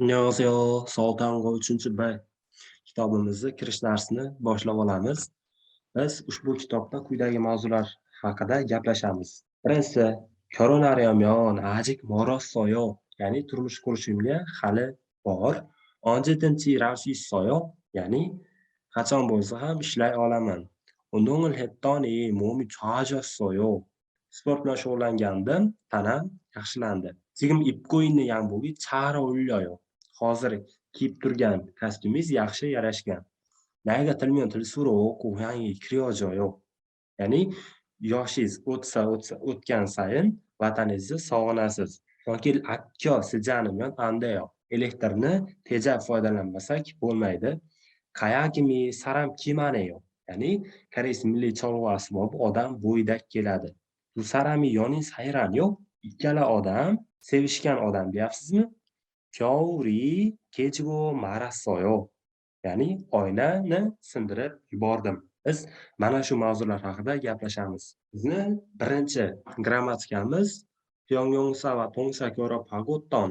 Annyeonghaseyo. Sog'liq ta'minot uchinchi B kitobimizni kirish darsini boshlab olamiz. Biz ushbu kitobda quyidagi mavzular haqida gaplashamiz. Birinchisi, ko'rinariyamyon ajik moros soyo, ya'ni turmush qurishimga hali bor. Onjetinchi ravshi soyo, ya'ni qachon bo'lsa ham ishlay olaman. 운동을 했더니 몸이 좋아졌어요. sport bilan shug'ullangandim, tanam yaxshilandi. 지금 입고 있는 양복이 잘 어울려요. hozir kiyib turgan kostyumingiz yaxshi yarashgan. Nayga tilmiyon til suroq uhangi kiryojo yo'q? Ya'ni yoshingiz o'tsa o'tsa o'tgan sayin vataningizni sog'inasiz. Yoki akyo sijanimyon andayo elektrni tejab foydalanmasak bo'lmaydi. Kayakimi saram kimaneyo ya'ni koreys milliy cholg'u asbobi odam bo'yida keladi. Bu sarami yoningiz hayron yo'q. Ikkala odam sevishgan odam deyapsizmi? 겨울이 깨지고 말았어요. ya'ni oynani sindirib yubordim. Biz mana shu mavzular haqida gaplashamiz. Bizni birinchi grammatikamiz Pyongyongsa va Tongsa ko'rabhago ton.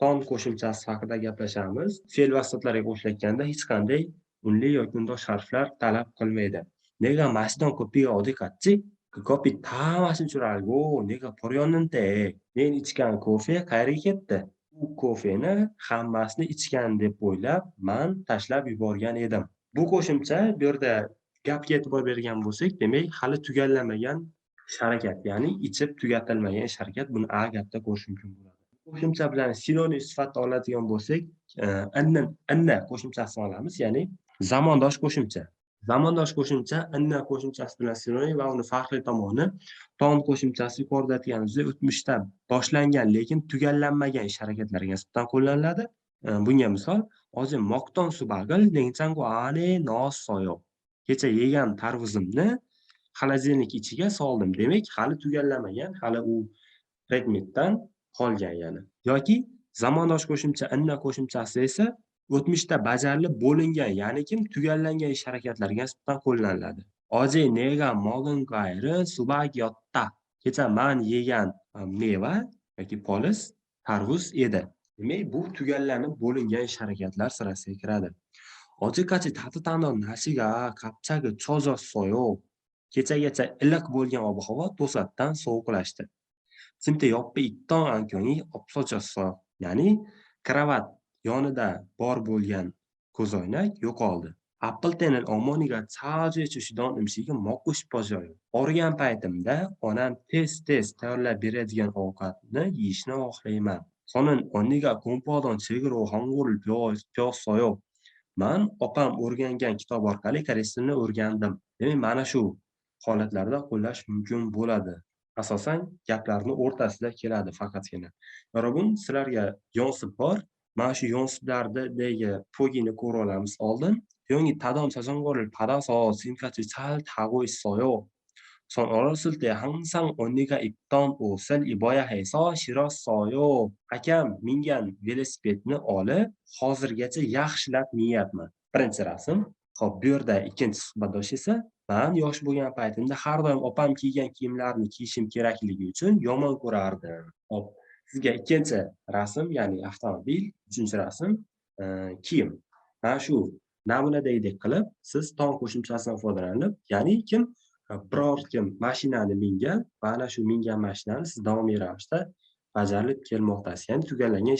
Ton qo'shimchasi haqida gaplashamiz. Fe'l va sifatlarga qo'shilganda hech qanday unli yoki undosh harflar talab qilmaydi. 내가 마시던 커피가 어디 갔지? 그 커피 다 마신 줄 알고 내가 버렸는데 men ichgan kofe qayerga ketdi? u kofeni hammasini ichgan deb o'ylab man tashlab yuborgan edim. Bu qo'shimcha bu yerda gapga e'tibor bergan bo'lsak, demak, hali tugallamagan harakat, ya'ni ichib tugatilmagan ish harakat. Buni A gapda ko'rish mumkin bo'ladi. Qo'shimcha bilan sinonim sifatida oladigan bo'lsak, e, inna inna qo'shimchasini olamiz, ya'ni zamondosh qo'shimcha. zamondosh qo'shimcha inna qo'shimchasi bilan sinonim va uni farqli tomoni ton qo'shimchasi yuqorida aytganimizdek o'tmishda boshlangan lekin tugallanmagan ish harakatlarga nisbatan qo'llaniladi. E, bunga misol hozir moqton subagal nengchangu ale nosoyo kecha yegan tarvuzimni xolodilnik ichiga soldim. Demak hali tugallanmagan hali u predmetdan qolgan yana. Yoki zamondosh qo'shimcha inna qo'shimchasi esa o'tmishda bajarilib bo'lingan, ya'ni kim tugallangan ish harakatlarga nisbatan qo'llaniladi. 어제 내가 먹은 과일은 수박이었다. kecha man yegan meva yoki poliz tarvuz edi. Demak, bu tugallanib bo'lingan ish harakatlar sirasiga kiradi. 어제까지 따뜻한 날씨가 갑자기 추워졌어요. kechagacha iliq bo'lgan ob-havo to'satdan sovuqlashdi. Simda yopib 있던 안경 이 없어졌어. ya'ni kravat yonida bor bo'lgan ko'zoynak yo'qoldi. Apple 때는 어머니가 자주 해주시던 음식이 먹고 싶어져요. Og'rigan paytimda onam tez-tez tayyorlab beradigan ovqatni yeyishni xohlayman. 저는 언니가 공부하던 책으로 한국어를 배워, 배웠어요. Man opam o'rgangan kitob orqali koreys tilini o'rgandim. Demak, mana shu holatlarda qo'llash mumkin bo'ladi. Asosan gaplarni o'rtasida keladi faqatgina. Yorobun, sizlarga yonsib bor mana shu 연습lardagi 포기는 ko'rib olamiz oldin. 형이 다다음 자전거를 받아서 지금까지 잘 타고 있어요. 전 어렸을 때 항상 언니가 입던 옷을 입어야 해서 싫었어요. akam mingan velosipedni olib hozirgacha yaxshilab minyapman. Birinchi rasm. Xo'p, bu yerda ikkinchi suhbatdosh esa man yosh bo'lgan paytimda har doim opam kiygan kiyimlarni kiyishim kerakligi uchun yomon ko'rardim. Xo'p, sizga ikkinchi rasm ya'ni avtomobil uchinchi rasm e, kiyim. Mana shu namunadagidek qilib siz ton qo'shimchasidan foydalanib ya'ni kim e, biror kim mashinani mingan va ana shu mingan mashinani siz davomiy ravishda bajarilib kelmoqdasiz. Ya'ni tugallangan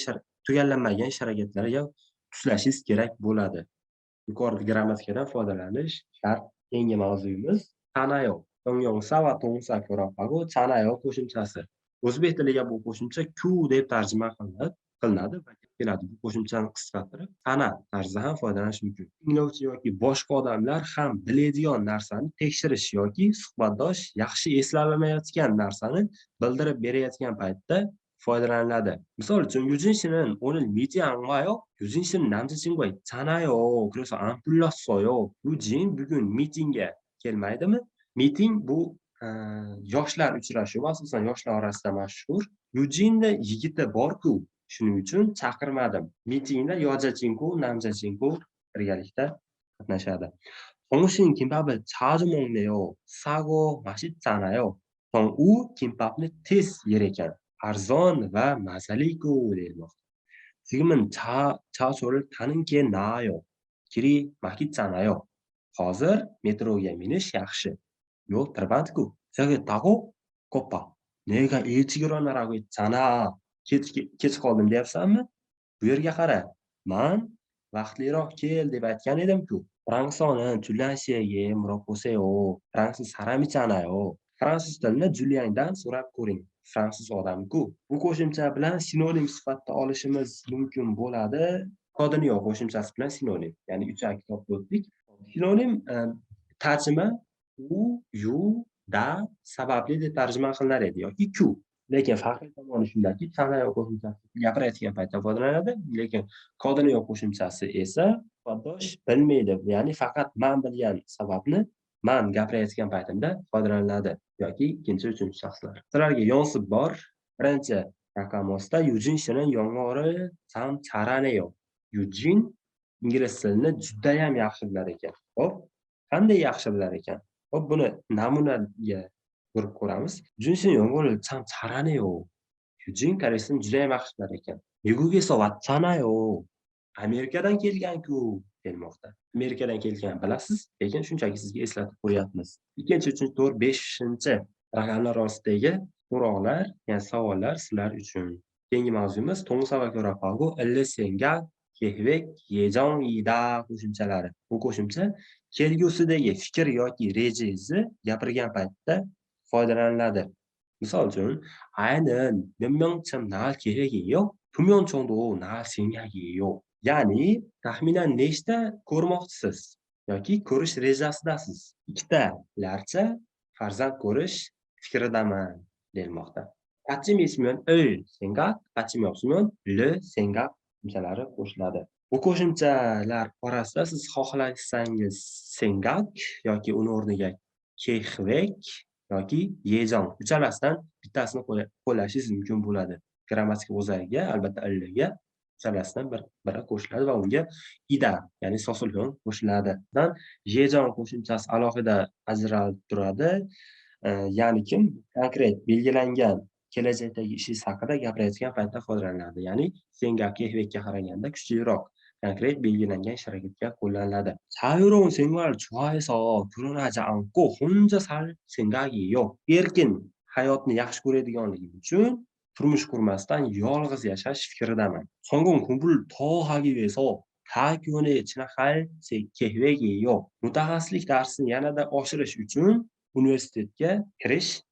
tugallanmagan ish harakatlarga tuslashingiz kerak bo'ladi. Yuqorida grammatikadan foydalanish shart keyingi mavzuyimiz tanayo tongyongsa va tongsa ko'rapago chanayo qo'shimchasi. o'zbek tiliga bu qo'shimcha ku deb tarjima qilinadi qilinadi va keladi bu qo'shimchani qisqartirib tana tarzida ham foydalanish mumkin tinglovchi yoki boshqa odamlar ham biladigan narsani tekshirish yoki suhbatdosh yaxshi eslolmayotgan narsani bildirib berayotgan paytda foydalaniladi misol uchun 요즘 씨는 오늘 미팅 안 와요? 요즘 씨는 남자친구가 있잖아요. 그래서 안 불렀어요. 요즘 bugun mitingga kelmaydimi? miting bu yoshlar uchrashuvi asosan yoshlar orasida mashhur yujinda yigiti borku shuning uchun chaqirmadim mitingda 여자친구 남자친구 birgalikda qatnashadi 정우씨는 김밥을 자주 먹네요. 싸고 맛있잖아요. 정우 김밥ni tez yer ekan. Arzon va mazaliku deyilmoqda. 지금은 자, 자소를 타는 게 나아요. 길이 막히잖아요. hozir metroga minish yaxshi. yo'l tirbandku. Zagetdagu ko'ppa. Nega elchigirolmarago aytsana. Kech kech qoldim deyapsanmi? Bu yerga qara. Man vaqtliroq kel deb aytgan edim-ku. 프랑스어는 줄리안 물어보세요. 프랑스 사람이잖아요. fransuz tilini Juliandan so'rab ko'ring. Fransuz odam-ku. Bu qo'shimcha bilan sinonim sifatida olishimiz mumkin bo'ladi. Kodini yo'q qo'shimchasi bilan sinonim. Ya'ni uchar kitobda o'tdik. Sinonim tarjima u, yu, da sababli deb tarjima qilinar edi yoki ku. Lekin farqli tomoni shundaki, tanlayo qo'shimchasi gapirayotgan paytda foydalanadi, lekin kodini yo'q qo'shimchasi esa ifodadosh bilmaydi, ya'ni faqat man bilgan sababni man gapirayotgan paytimda foydalaniladi yoki ikkinchi uchinchi shaxslar. Sizlarga yonsib bor birinchi raqamosda yujin shirin yomg'iri sam charaneyo yujin ingliz tilini judayam yaxshi bilar ekan. Ho'p qanday yaxshi bilar ekan? ho'p buni namunaga ko'rib ko'ramiz junsin yomg'iri sam charaneyo yujin koreys tilini judayam yaxshi bilar ekan 미국에서 왔잖아요. amerikadan kelganku kelmoqda amerikadan kelgan bilasiz lekin shunchaki sizga eslatib qo'yyapmiz ikkinchi uchinchi to'rt beshinchi raqamlar orasidagi so'roqlar ya'ni savollar sizlar uchun keyingi mavzuimiz 동사와 결합하고 일리 생각 계획 예정이다 qo'shimchalari bu qo'shimcha kelgusidagi fikr yoki rejangizni gapirgan paytda foydalaniladi. Misol uchun aynan minmingchim ya'ni taxminan nechta ko'rmoqchisiz yoki ko'rish rejasidasiz? Ikkitalarcha farzand ko'rish fikridaman deyilmoqda. Qachim esmiyon ö senga qachim yopsimiyon l senga misalari qo'shiladi. Bu qo'shimchalar orasida siz xohlasangiz sengak yoki uni o'rniga kehvek yoki yejon uchalasidan bittasini qo'llashingiz mumkin bo'ladi. Grammatik o'zariga albatta illiga uchalasidan bir biri qo'shiladi va unga ida ya'ni sosulyon qo'shiladi. Jejon qo'shimchasi alohida ajralib turadi. Ya'ni kim? Konkret belgilangan kelajakdagi ishingiz haqida gapirayotgan paytda foydalaniladi. Ya'ni senga kehvekka qaraganda kuchliroq. Konkret belgilangan ish harakatga qo'llaniladi 자유로운 생활을 좋아해서 결혼하지 않고 혼자 살 erkin hayotni yaxshi ko'radiganligim uchun turmush qurmasdan yolg'iz yashash fikridaman. 성공 공부를 더 하기 위해서 대학원에 진학할 계획이에요. mutaxassislik darsini yanada oshirish uchun universitetga kirish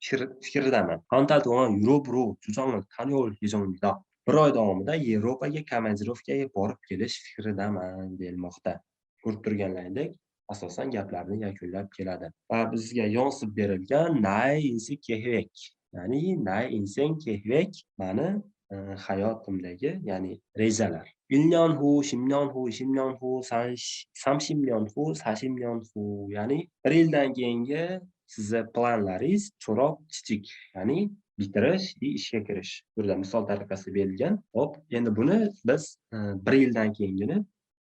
fikridaman. 한달 동안 유럽으로 주정을 다녀올 예정입니다. bir oy davomida yevropaga komandirovkaga borib kelish fikridaman deyilmoqda. Ko'rib turganlaridek asosan gaplarni yakunlab keladi. Va bizga yozib berilgan nay insi kehvek ya'ni nay insen kehvek mani e, hayotimdagi ya'ni rejalar ilnyonhu shimnyonhu shimnyonhu samshimnyonhu sashimnyonhu ya'ni bir yildan keyingi sizni planlaringiz cho'roq kichik ya'ni bitirish и ishga kirish burada misol tariqasida berilgan hop endi buni biz bir yildan keyingini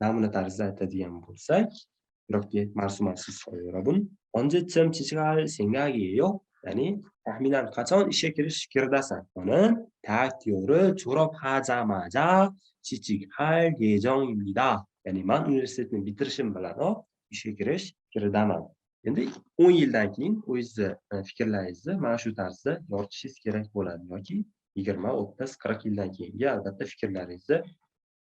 namuna tarzda aytadigan bo'lsak 이렇게 말씀하실 수 있어요 여러분 언제쯤 취직할 생각이에요? ya'ni taxminan qachon ishga kirish fikridasan uni takyo를 졸업하자마자 취직할 예정입니다. ya'ni man universitetni bitirishim bilanoq ishga kirish fikridaman endi o'n yildan keyin o'zizni e, fikrlaringizni mana shu tarzda yoritishingiz kerak bo'ladi yoki yigirma o'ttiz qirq yildan keyingi albatta fikrlaringizni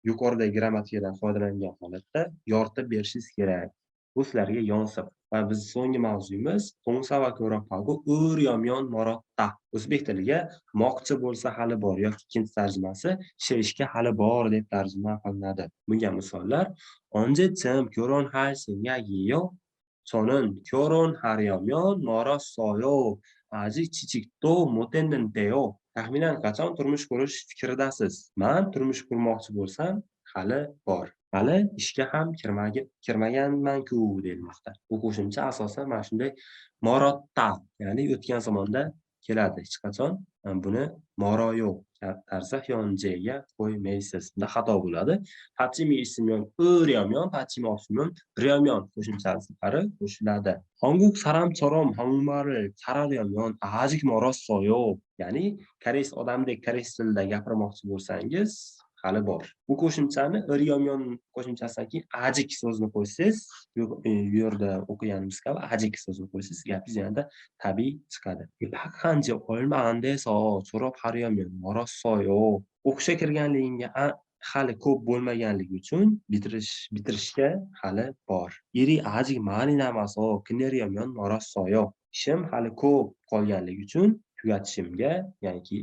yuqoridagi grammatikadan foydalangan holatda yoritib berishingiz kerak. Bu sizlarga yonsib va biz so'nggi mavzuyimiz morotta o'zbek tiliga moqchi bo'lsa hali bor yoki ikkinchi tarjimasi shirishga hali bor deb tarjima qilinadi. Bunga misollar онде тем көрон хайсин я 저는 결혼하려면 멀었어요. 아직 취직도 못했는데요. taxminan qachon turmush qurish fikridasiz man turmush qurmoqchi bo'lsam hali bor hali ishga ham kirmaganman-ku deyilmoqda. Bu qo'shimcha asosan mana shunday morotda ya'ni o'tgan zamonda keladi hech qachon e, buni moro yo'q tarzda hyonjega qo'ymaysiz. Bunda xato bo'ladi. Patchimi ismyon o'ryomyon, patchimi osmyon, ryomyon qo'shimchalari qo'shiladi. Honguk saramchorom hongmaril sararyomyon ajik morossoyo ya'ni koreys odamdek koreys tilida gapirmoqchi bo'lsangiz hali bor. Bu qo'shimchani ir yomyon qo'shimchasidan keyin ajik so'zini qo'ysangiz e, bu yerda o'qiganimiz kabi ajik so'zini qo'ysangiz gapingiz yanada tabiiy chiqadi. E, Bakhanji olma andeso so'roq hariyomyon morossoyo o'qishga kirganligingga hali ko'p bo'lmaganligi uchun bitirish bitirishga hali bor. Iri ajik malinamaso morossoyo ishim hali ko'p qolganligi uchun tugatishimga ya'niki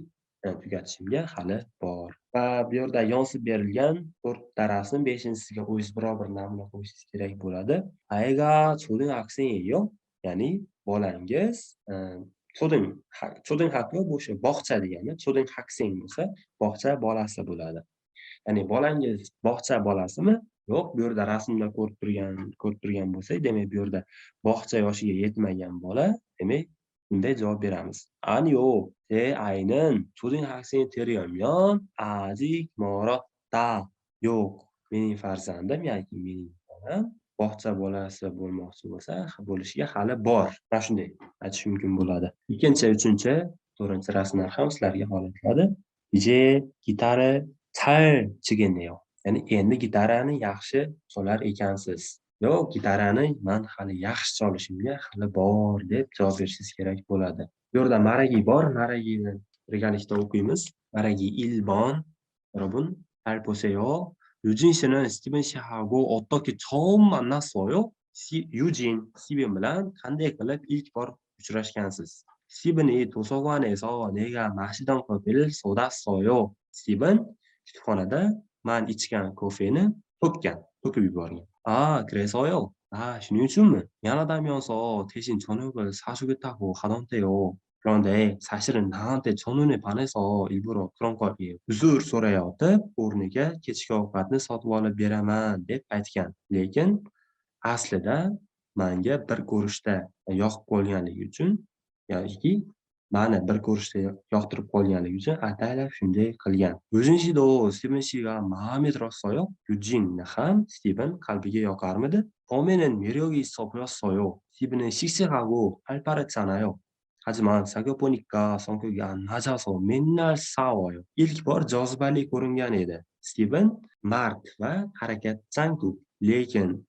tugatishimga hali bor. Va bu yerda yozib berilgan to'rtta rasm beshinchisiga o'zingiz biror bir namuna qo'yishingiz kerak bo'ladi. Aiga choding yo ya'ni bolangiz e, choding choding haqi bu o'sha bog'cha degani choding haksing bo'lsa bog'cha bolasi bo'ladi. Ya'ni bolangiz bog'cha bolasimi? Yo'q bu yerda rasmda ko'rib turgan ko'rib turgan bo'lsak demak bu yerda bog'cha yoshiga yetmagan bola demak bunday javob beramiz ani yo'q te aynin so'zning aksini teriyolmiyon azik mora ta yo'q mening farzandim yoki mening bolam bog'cha bolasi bo'lmoqchi bo'lsa bo'lishiga hali bor mana shunday aytish mumkin bo'ladi ikkinchi uchinchi to'rtinchi rasmlar ham sizlarga o'rgatiladi je gitara tar chigineo ya'ni endi gitarani yaxshi solar ekansiz yo'q gitarani man hali yaxshi cholishimga hali bor deb javob berishingiz kerak bo'ladi bu yerda maragi bor maragini birgalikda o'qiymiz maragi ilbon 여러분 잘 보세요. 유진 씨는 스티븐 씨하고 어떻게 처음 만났어요? 시, 유진, 스티븐 bilan qanday qilib ilk bor uchrashgansiz? 스티븐이 도서관에서 내가 마시던 커피를 쏟았어요. 스티븐 kutubxonada man ichgan kofeni to'kkan, to'kib yuborgan. 아 그래서요? 아 shuning uchunmi? 미안하다면서 대신 저녁을 사주겠다고 하던데요. 그런데 사실은 나한테 첫눈에 반해서 일부러 그런 거예요. uzr so'rayotib o'rniga kechki ovqatni sotib olib beraman deb aytgan. Lekin aslida manga bir ko'rishda yoqib qolganligi uchun yoki mani bir ko'rishda yoqtirib qolganligi uchun ataylab shunday qilgan. 유진 씨도 스티븐 씨가 마음에 들었어요? 유진이 ham 스티븐 qalbiga yoqarmidi? 처음에는 매력이 있어 보였어요. 스티븐은 씩씩하고 활발했잖아요. 하지만 사귀어 보니까 성격이 안 맞아서 맨날 싸워요. ilk bor jozibali ko'ringan edi. Stiven mard va harakatchanku, lekin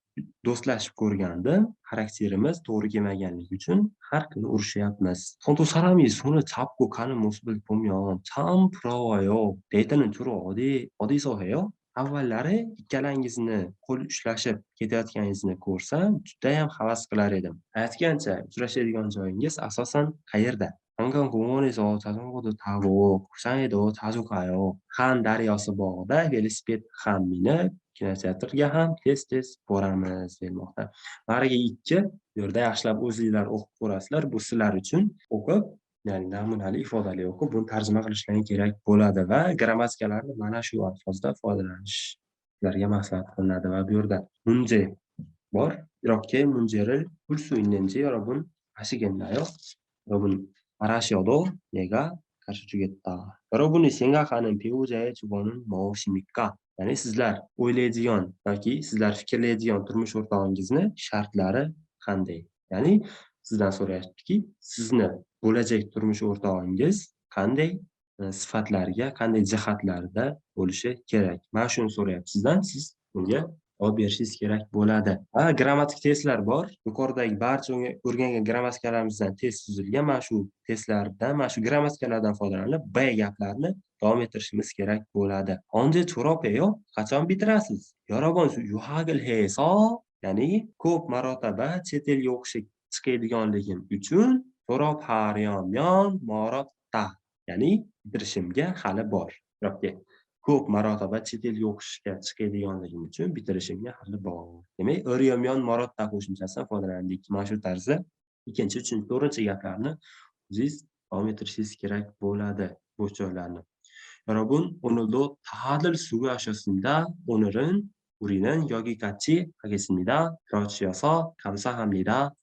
do'stlashib ko'rganda xarakterimiz to'g'ri kelmaganligi uchun har kuni urushyapmiz. 두 사람이 손을 잡고 가는 모습을 보면 참 부러워요. 데이트는 주로 어디 어디서 해요? avvallari ikkalangizni qo'l ushlashib ketayotganingizni ko'rsam judayam havas qilar edim aytgancha uchrashadigan joyingiz asosan qayerda 한강공원에서 자전거도 타고 부산에도 자주 가요. 한 daryosi bog'ida velosiped ham minib kinoteatrga ham tez tez boramiz demoqda narigi ikki bu yerda yaxshilab o'zinglar o'qib ko'rasizlar bu sizlar uchun o'qib ya'ni namunali ifodali o'qib buni tarjima qilishlaring kerak bo'ladi va grammatikalarni mana shu alfozda foydalanishlariga maslahat qilinadi va bu yerda munje bor 이렇게 문제를 풀 수 있는지 여러분 아시겠나요? 여러분 말하셔도 내가 가르쳐주겠다. 여러분이 생각하는 배우자의 주번은 무엇입니까? ya'ni sizlar o'ylaydigan yoki sizlar fikrlaydigan turmush o'rtog'ingizni shartlari qanday ya'ni sizdan so'rayaptiki sizni bo'lajak turmush o'rtog'ingiz qanday e, sifatlarga qanday jihatlarda bo'lishi kerak mana shuni so'rayapti sizdan siz unga javob berishingiz kerak bo'ladi va grammatik testlar bor yuqoridagi barcha o'rgangan grammatikalarimizdan test tuzilgan mana shu testlardan mana shu grammatikalardan foydalanib b gaplarni davom ettirishimiz kerak bo'ladi 언제 졸업해요? qachon bitirasiz 여러번 유학을 해서 ya'ni ko'p marotaba chet elga o'qishga chiqadiganligim uchun 졸업하려면 멀었다 ya'ni bitirishimga hali bor ko'p marotaba chet elga o'qishga chiqadiganligim uchun bitirishimga hali bor demak o'ryomyon morotda qo'shimchasidan foydalandik mana shu tarzda ikkinchi uchinchi to'rtinchi gaplarni o'zingiz davom ettirishingiz kerak bo'ladi bo'sh joylarni 여러분 오늘도 다들 수고하셨습니다. 오늘은 우리는 여기까지 하겠습니다. 들어주셔서 감사합니다.